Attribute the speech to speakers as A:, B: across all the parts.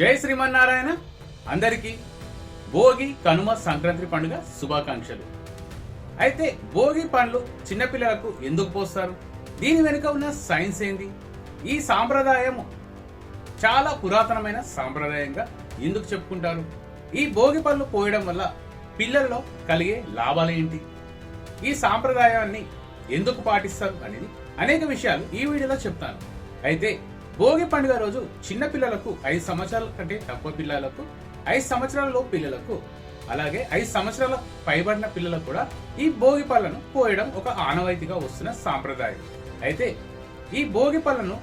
A: జై శ్రీమన్నారాయణ. అందరికీ భోగి కనుమ సంక్రాంతి పండుగ శుభాకాంక్షలు. అయితే భోగి పండ్లు చిన్నపిల్లలకు ఎందుకు పోస్తారు? దీని వెనుక ఉన్న సైన్స్ ఏంది ఈ సాంప్రదాయం చాలా పురాతనమైన సాంప్రదాయంగా ఎందుకు చెప్పుకుంటారు? ఈ భోగి పళ్ళు పోయడం వల్ల పిల్లల్లో కలిగే లాభాలు ఏంటి? ఈ సాంప్రదాయాన్ని ఎందుకు పాటిస్తారు అనేది అనేక విషయాలు ఈ వీడియోలో చెప్తాను. అయితే భోగి పండుగ రోజు చిన్న పిల్లలకు ఐదు సంవత్సరాల కంటే తక్కువ పిల్లలకు ఐదు సంవత్సరాలలో పిల్లలకు అలాగే ఐదు సంవత్సరాల పైబడిన పిల్లలకు కూడా ఈ భోగి పళ్ళను పోయడం ఒక ఆనవాయితీగా వస్తున్న సాంప్రదాయం. అయితే ఈ భోగి పళ్ళను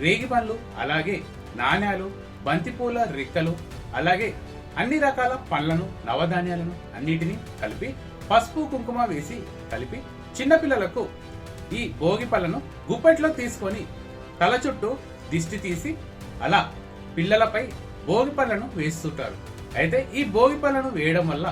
A: రేగి పళ్ళు అలాగే నాణ్యాలు బంతిపూల రెక్కలు అలాగే అన్ని రకాల పండ్లను నవధాన్యాలను అన్నిటినీ కలిపి పసుపు కుంకుమ వేసి కలిపి చిన్నపిల్లలకు ఈ భోగి పళ్ళను గుప్పెట్లో తీసుకొని తల చుట్టూ దిష్టి తీసి అలా పిల్లలపై భోగి పళ్ళను వేస్తుంటారు. అయితే ఈ భోగి పళ్ళను వేయడం వల్ల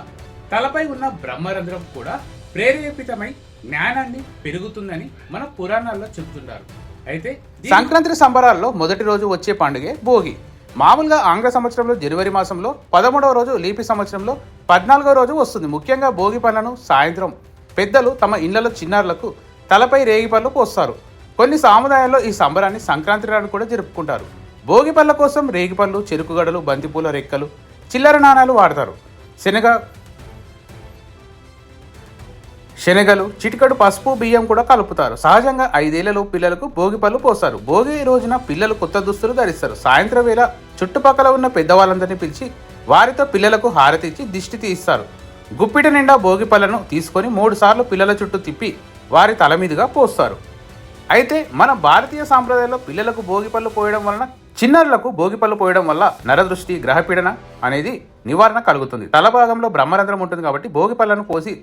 A: తలపై ఉన్న బ్రహ్మరంధ్రం కూడా ప్రేరేపితమై జ్ఞానాన్ని పెరుగుతుందని మన పురాణాల్లో చెబుతుంటారు. అయితే సంక్రాంతి సంబరాల్లో మొదటి రోజు వచ్చే పండుగే భోగి. మామూలుగా ఆంగ్ల సంవత్సరంలో జనవరి మాసంలో పదమూడవ రోజు లీపి సంవత్సరంలో పద్నాలుగో రోజు వస్తుంది. ముఖ్యంగా భోగి పళ్ళను సాయంత్రం. పెద్దలు తమ ఇళ్ళలో చిన్నారులకు తలపై రేగి పళ్ళు పోస్తారు. కొన్ని సాముదాయాల్లో ఈ సంబరాన్ని సంక్రాంతి నాడు కూడా జరుపుకుంటారు. భోగి పళ్ళ కోసం రేగిపళ్ళు చెరుకుగడలు బంతిపూల రెక్కలు చిల్లర నాణాలు వాడతారు. శనగ శనగలు చిటికడు పసుపు బియ్యం కూడా కలుపుతారు. సహజంగా ఐదేళ్ళలో పిల్లలకు భోగి పళ్ళు పోస్తారు. భోగి రోజున పిల్లలు కొత్త దుస్తులు ధరిస్తారు. సాయంత్రం వేళ చుట్టుపక్కల ఉన్న పెద్దవాళ్ళందరినీ పిలిచి వారితో పిల్లలకు హారతి ఇచ్చి దిష్టి తీస్తారు. గుప్పిట నిండా భోగి పళ్ళను తీసుకొని మూడు సార్లు పిల్లల చుట్టూ తిప్పి వారి తల మీదుగా పోస్తారు. అయితే మన భారతీయ సాంప్రదాయంలో పిల్లలకు భోగి పళ్ళు పోయడం వలన చిన్నారులకు భోగి పళ్ళు పోయడం వల్ల నరదృష్టి గ్రహపీడన అనేది నివారణ కలుగుతుంది. తల భాగంలో బ్రహ్మరంధ్రం ఉంటుంది కాబట్టి భోగి పళ్ళను పోసి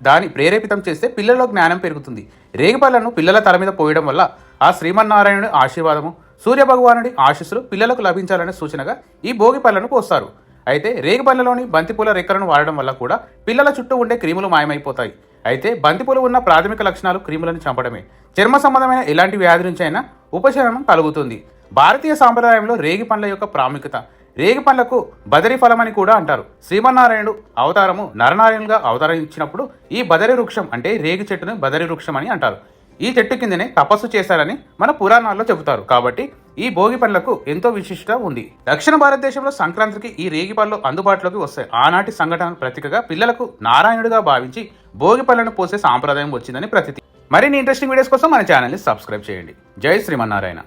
A: దాని ప్రేరేపితం చేస్తే పిల్లల్లో జ్ఞానం పెరుగుతుంది. రేగిపళ్ళను పిల్లల తల మీద పోయడం వల్ల ఆ శ్రీమన్నారాయణుడి ఆశీర్వాదము సూర్య భగవానుడి ఆశీస్సులు పిల్లలకు లభించాలనే సూచనగా ఈ భోగి పళ్ళను పోస్తారు. అయితే రేగిపళ్ళలోని బంతిపూల రెక్కలను వాడడం వల్ల కూడా పిల్లల చుట్టూ ఉండే క్రిములు మాయమైపోతాయి. అయితే బంతిపూలు ఉన్న ప్రాథమిక లక్షణాలు క్రిములను చంపడమే. చర్మ సంబంధమైన ఎలాంటి వ్యాధి నుంచి అయినా ఉపశమనం కలుగుతుంది. భారతీయ సాంప్రదాయంలో రేగి పండ్ల యొక్క ప్రాముఖ్యత. రేగి పండ్లకు బదరి అని కూడా అంటారు. శ్రీమన్నారాయణుడు అవతారము నరనారాయణుగా అవతరించినప్పుడు ఈ బదరి వృక్షం అంటే రేగి చెట్టును బదరి వృక్షం అని అంటారు. ఈ చెట్టు కిందనే తపస్సు చేశారని మన పురాణాల్లో చెబుతారు. కాబట్టి ఈ భోగి పండ్లకు ఎంతో విశిష్టత ఉంది. దక్షిణ భారతదేశంలో సంక్రాంతికి ఈ రేగి పళ్ళు అందుబాటులోకి వస్తాయి. ఆనాటి సంఘటన ప్రతీకగా పిల్లలకు నారాయణుడిగా భావించి భోగి పళ్ళను పోసే సాంప్రదాయం వచ్చిందని ప్రతీతి. మరిన్ని ఇంట్రెస్టింగ్ వీడియోస్ కోసం మన ఛానల్ని సబ్స్క్రైబ్ చేయండి. జై శ్రీమన్నారాయణ.